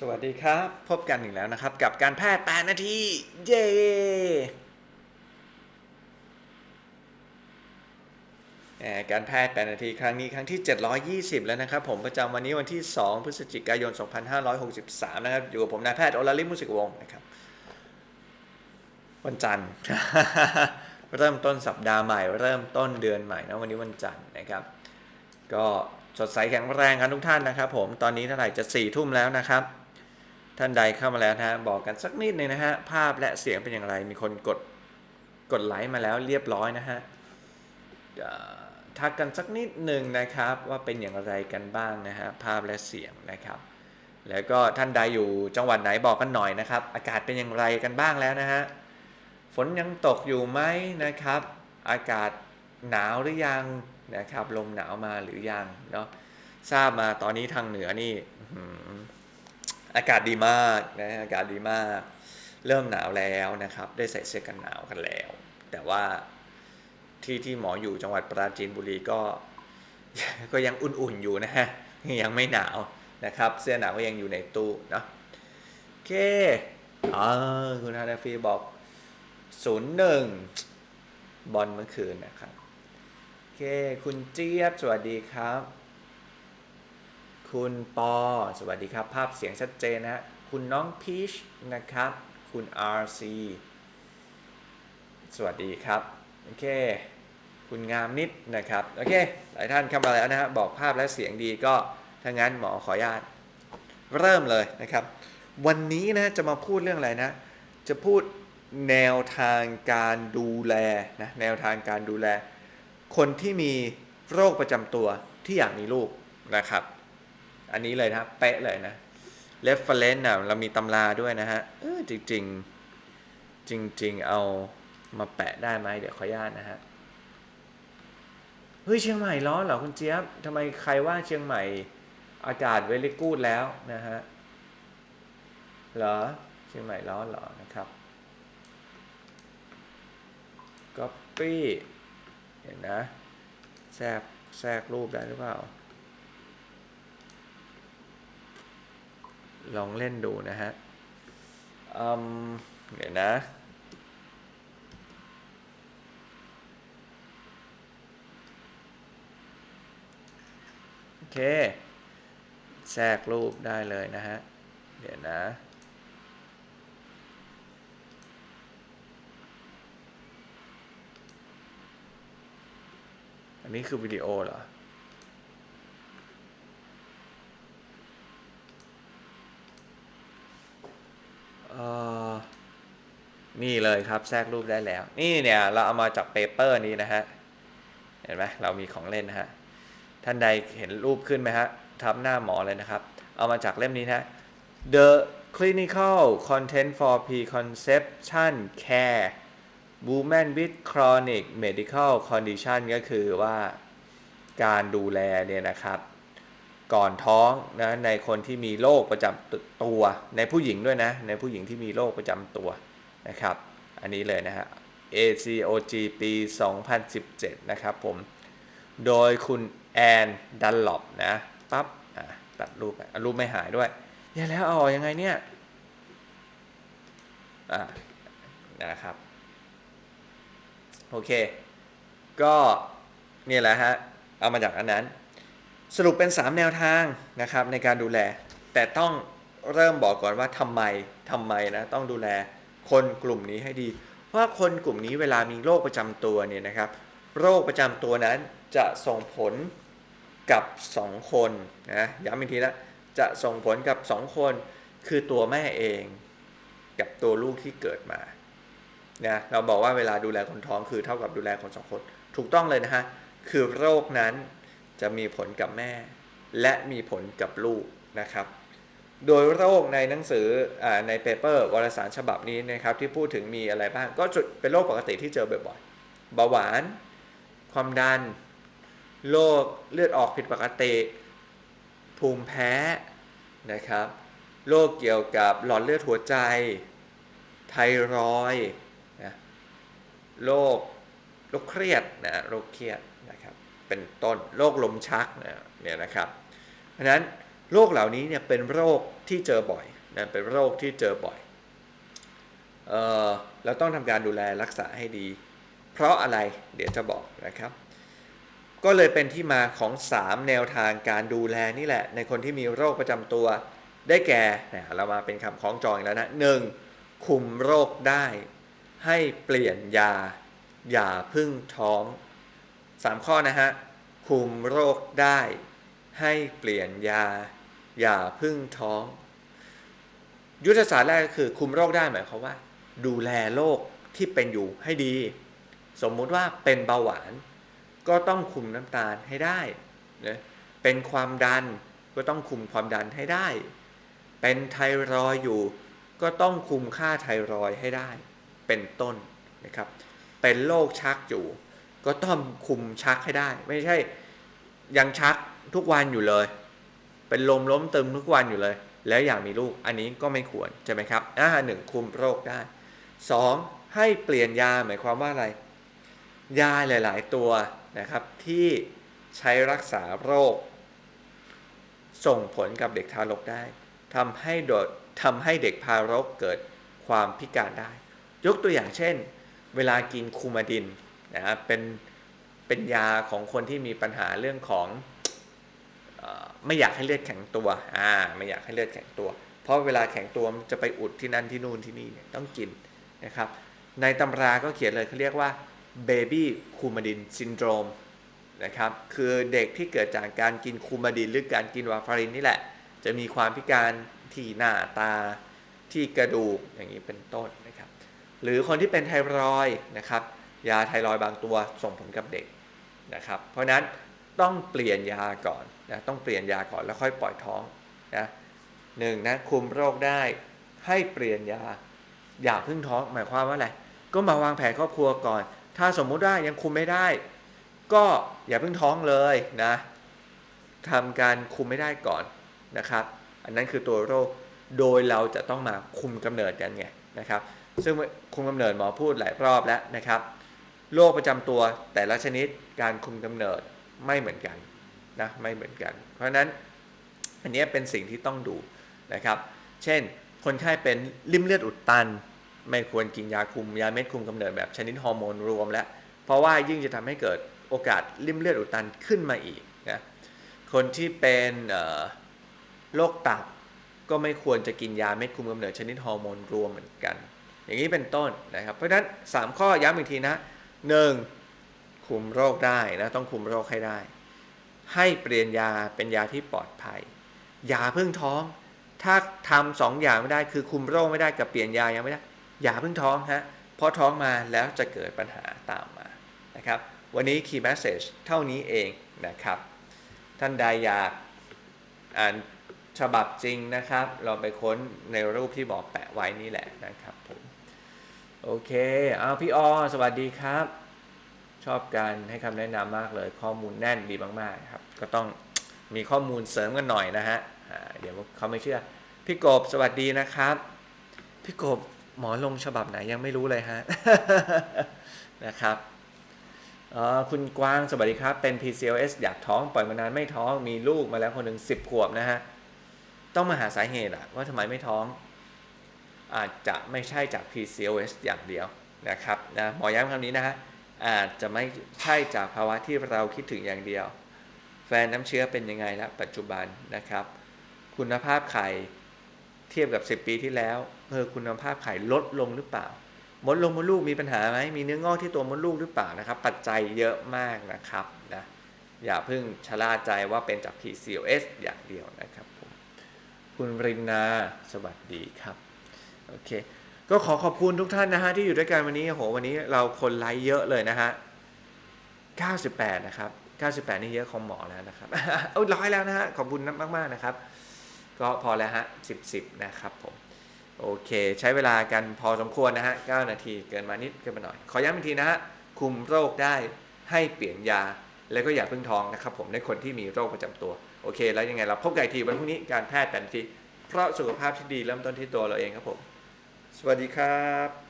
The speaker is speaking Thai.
สวัสดีครับ พบกันอีกแล้วนะครับ กับการแพทย์8นาที เย้การแพทย์8นาทีครั้งนี้ครั้งที่ 720 แล้วนะครับ ผมประจำวันนี้วันที่ 2 พฤศจิกายน 2563 นะครับ อยู่กับผมนายแพทย์โอลาลิมุสิกวงศ์นะครับ วันจันทร์ เริ่มต้นสัปดาห์ใหม่ เริ่มต้นเดือนใหม่นะวันนี้วันจันทร์นะครับ ก็สดใสแข็งแรงกันทุกท่านนะครับผม ตอนนี้เท่าไหร่จะ4ี่ทุ่มแล้วนะครับ ท่านใดเข้ามาแล้วนะฮะบอกกันสักนิดหนึ่งนะฮะภาพและเสียงเป็นอย่างไรมีคนกดกดไลค์มาแล้วเรียบร้อยนะฮะทักกันสักนิดหนึ่งนะครับว่าเป็นอย่างไรกันบ้างนะฮะภาพและเสียงนะครับ แล้วก็ท่านใดอยู่จังหวัดไหนบอกกันหน่อยนะครับ อากาศเป็นอย่างไรกันบ้างแล้วนะฮะฝนยังตกอยู่ไหมนะครับ อากาศหนาวหรือยังนะครับ ลมหนาวมาหรือยังเนาะทราบมาตอนนี้ทางเหนือนี่ อากาศดีมากนะอากาศดีมาก เริ่มหนาวแล้วนะครับ ได้ใส่เสื้อกันหนาวกันแล้ว แต่ว่าที่ที่หมออยู่จังหวัดปราจีนบุรีก็ ก็ยังอุ่นๆอยู่นะฮะยังไม่หนาวนะครับ เสื้อหนาวก็ยังอยู่ในตู้เนาะโอเคอ่าคุณฮานาฟีบอกศูนย์หนึ่งบอลเมื่อคืนนะครับ โอเค คุณเจี๊ยบ สวัสดีครับ คุณปอ สวัสดีครับ ภาพเสียงชัดเจนนะฮะ คุณน้องพีชนะครับ คุณ RC สวัสดีครับ โอเค คุณงามนิดนะครับ โอเค หลายท่านเข้ามาแล้วนะฮะ บอกภาพและเสียงดีก็ถ้างั้นหมอขออนุญาต เริ่มเลยนะครับ วันนี้นะจะมาพูดเรื่องอะไรนะ จะพูดแนวทางการดูแลนะ แนวทางการดูแล คนที่มีโรคประจำตัวที่อยากมีลูกนะครับ อันนี้เลยนะเป๊ะเลยนะ reference นะเรามีตำราด้วยนะฮะเออจริงๆจริงๆเอามาแปะได้ไหมเดี๋ยวขออนุญาตนะฮะเฮ้ยเชียงใหม่ร้อนเหรอคุณเจี๊ยบทำไมใครว่าเชียงใหม่อากาศเวลิกูดแล้วนะฮะเหรอเชียงใหม่ร้อนเหรอนะครับ copy เห็นนะแทรกแทรกรูปได้หรือเปล่า ลองเล่นดูนะฮะเดี๋ยวนะโอเค แทรกรูปได้เลยนะฮะ เดี๋ยวนะอันนี้คือวิดีโอเหรอ เอ่อนี่ เลยครับ แทรกรูปได้แล้ว นี่เนี่ยเราเอามาจากเปเปอร์นี้นะฮะ เห็นไหมเรามีของเล่นนะฮะ ท่านใดเห็นรูปขึ้นไหมฮะ ทับหน้าหมอเลยนะครับ เอามาจากเล่มนี้นะ The Clinical Content for Preconception Care Women with Chronic Medical Condition ก็คือว่าการดูแลเนี่ยนะครับ ก่อนท้องนะในคนที่มีโรคประจำตัว ในผู้หญิงด้วยนะ ในผู้หญิงที่มีโรคประจำตัวนะครับ อันนี้เลยนะฮะ ACOG ปี 2017 นะครับผม โดยคุณแอนดันลอปนะปั๊บอะตัดรูปรูปไม่หายด้วยอย่าแล้วเอาอยังไงเนี่ยอะนะครับ โอเค ก็เนี่ยแหละฮะ เอามาจากอันนั้น สรุปเป็น 3 แนวทางนะครับในการดูแล แต่ต้องเริ่มบอกก่อนว่าทำไมทำไมนะต้องดูแล คนกลุ่มนี้ให้ดี เพราะว่าคนกลุ่มนี้เวลามีโรคประจำตัวเนี่ยนะครับ โรคประจำตัวนั้นจะส่งผลกับ 2 คนนะย้ำอีกทีนะจะส่งผลกับ 2 คน คือตัวแม่เองกับตัวลูกที่เกิดมานะเราบอกว่าเวลาดูแลคนท้องคือเท่ากับดูแลคนสองคน ถูกต้องเลยนะฮะคือโรคนั้นจะมีผลกับแม่ และมีผลกับลูกนะครับ โดยโรคในหนังสืออในเปเปอร์วารสารฉบับนี้นะครับที่พูดถึงมีอะไรบ้าง ก็เป็นโรคปกติที่เจอบ่อยๆเบาหวาน ความดันโรคเลือดออกผิดปกติ ภูมิแพ้นะครับโรคเกี่ยวกับหลอดเลือดหัวใจ ไทรอยนะโรคโรคเครียดนะโรคเครียดนะครับเป็นต้นโรคลมชักนะเนี่ยนะครับ เพราะฉะนั้น โรคเหล่านี้เนี่ยเป็นโรคที่เจอบ่อยนะเป็นโรคที่เจอบ่อยเออเราต้องทำการดูแลรักษาให้ดี เพราะอะไรเดี๋ยวจะบอกนะครับ ก็เลยเป็นที่มาของ 3 แนวทางการดูแลนี่แหละ ในคนที่มีโรคประจำตัวได้แก่เนี่ยเรามาเป็นคำคล้องจองแล้วนะหนึ่งคุมโรคได้ ให้เปลี่ยนยา อย่าพึ่งท้อง 3 ข้อนะฮะคุมโรคได้ ให้เปลี่ยนยา อย่าพึ่งท้อง ยุทธศาสตร์แรกก็คือคุมโรคได้หมายความว่า ดูแลโรคที่เป็นอยู่ให้ดี สมมุติว่าเป็นเบาหวาน ก็ต้องคุมน้ำตาลให้ได้นะเป็นความดันก็ต้องคุมความดันให้ได้ เป็นไทรอยอยู่ ก็ต้องคุมค่าไทรอยให้ได้ เป็นต้นนะครับ เป็นโรคชักอยู่ ก็ต้องคุมชักให้ได้ ไม่ใช่ยังชักทุกวันอยู่เลย เป็นลมล้มตึมทุกวันอยู่เลย แล้วอยากมีลูกอันนี้ก็ไม่ควรใช่ไหมครับอ่าหนึ่งคุมโรคได้สองให้เปลี่ยนยาหมายความว่าอะไร ยาหลาย ๆ ตัวนะครับที่ใช้รักษาโรค ส่งผลกับเด็กทารกได้ทำให้โดดทำให้เด็กทารกเกิดความพิการได้ ยกตัวอย่างเช่น เวลากินคูมาดินนะครับเป็นเป็นยาของคนที่มีปัญหาเรื่องของ ไม่อยากให้เลือดแข็งตัวอ่าไม่อยากให้เลือดแข็งตัว เพราะเวลาแข็งตัวมันจะไปอุดที่นั่นที่นู่นที่นี่เนี่ยต้องกินนะครับ ในตำราก็เขียนเลยเขาเรียกว่า baby คูมาดินซินโดรมนะครับคือเด็กที่เกิดจากการกินคูมาดินหรือการกินวาฟารินนี่แหละ จะมีความพิการที่หน้าตาที่กระดูกอย่างนี้เป็นต้นนะครับ หรือคนที่เป็นไทรอยนะครับ ยาไทรอยบางตัวส่งผลกับเด็กนะครับ เพราะนั้นต้องเปลี่ยนยาก่อน นะต้องเปลี่ยนยาก่อนแล้วค่อยปล่อยท้องนะหนึ่งนะคุมโรคได้ให้เปลี่ยนยาอย่าเพึ่งท้องหมายความว่าอะไรก็มาวางแผนครอบครัวก่อน ถ้าสมมุติว่ายังคุมไม่ได้ ก็อย่าเพิ่งท้องเลยนะทำการคุมไม่ได้ก่อนนะครับ อันนั้นคือตัวโรคโดยเราจะต้องมาคุมกำเนิดกันไงนะครับ ซึ่งคุมกำเนิดหมอพูดหลายรอบแล้วนะครับโรคประจำตัวแต่ละชนิดการคุมกำเนิดไม่เหมือนกัน นะไม่เหมือนกัน เพราะฉะนั้นอันนี้เป็นสิ่งที่ต้องดูนะครับ เช่น คนไข้เป็นริ่มเลือดอุดตัน ไม่ควรกินยาคุมยาเม็ดคุมกำเนิดแบบชนิดฮอร์โมนรวมแล้วเพราะว่ายิ่งจะทำให้เกิดโอกาสริ่มเลือดอุดตันขึ้นมาอีกนะคนที่เป็นโรคตับก็ไม่ควรจะกินยาเม็ดคุมกำเนิดชนิดฮอร์โมนรวมเหมือนกัน อย่างนี้เป็นต้นนะครับ เพราะฉะนั้น 3 ข้อย้ำอีกทีนะ 1. คุมโรคได้นะต้องคุมโรคให้ได้ ให้เปลี่ยนยาเป็นยาที่ปลอดภัย อย่าเพิ่งท้อง ถ้าทำสองอย่างไม่ได้คือคุมโรคไม่ได้กับเปลี่ยนยายังไม่ได้ อย่าเพิ่งท้องฮะเพราะท้องมาแล้วจะเกิดปัญหาตามมานะครับ วันนี้ Key Message เท่านี้เองนะครับ ท่านใดอยากอ่านฉบับจริงนะครับ เราไปค้นในรูปที่บอกแปะไว้นี่แหละนะครับผมโอเค เอาพี่ออสวัสดีครับ ชอบการให้คำแนะนำมากเลย ข้อมูลแน่นดีมากๆครับ ก็ต้องมีข้อมูลเสริมกันหน่อยนะฮะเดี๋ยวเขาไม่เชื่อ พี่กบสวัสดีนะครับ พี่กบหมอลงฉบับไหนยังไม่รู้เลยฮะนะครับคุณกวางสวัสดีครับ เป็น PCOS อยากท้องปล่อยมานานไม่ท้องมีลูกมาแล้วคนหนึ่ง10ขวบนะฮะ ต้องมาหาสาเหตุอะว่าทำไมไม่ท้อง อาจจะไม่ใช่จาก PCOS อย่างเดียวนะครับนะหมอย้ำคำนี้นะฮะ อาจจะไม่ใช่จากภาวะที่เราคิดถึงอย่างเดียว แฟนน้ำเชื้อเป็นยังไงแล้วปัจจุบันนะครับ คุณภาพไข่เทียบกับ 10 ปีที่แล้วเออคุณภาพไข่ลดลงหรือเปล่ามดลงมดลูกมีปัญหาไหมมีเนื้องอกที่ตัวมดลูกหรือเปล่านะครับ ปัจจัยเยอะมากนะครับนะอย่าเพิ่งชะล่าใจว่าเป็นจาก PCOS อย่างเดียวนะครับผมคุณรินนาสวัสดีครับ โอเค ก็ขอขอบคุณทุกท่านนะฮะที่อยู่ด้วยกันวันนี้โอ้โหวันนี้เราคนไลค์เยอะเลยนะฮะ 98 นะครับ 98 นี่เยอะของหมอแล้วนะครับ เอาร้อยแล้วนะฮะ ขอบคุณมากๆนะครับ ก็พอแล้วฮะ 10 10 นะครับผม โอเค ใช้เวลากันพอสมควรนะฮะ 9 นาทีเกินมานิดเกินมาหน่อย ขอย้ำอีกทีนะฮะ คุมโรคได้ให้เปลี่ยนยา แล้วก็อย่าพิ่งท้องนะครับผมในคนที่มีโรคประจำตัว โอเค แล้วยังไงเราพบกันอีกทีวันพรุ่งนี้การแพทย์แผนทีเพราะสุขภาพที่ดีเริ่มต้นที่ตัวเราเองครับผม สวัสดีครับ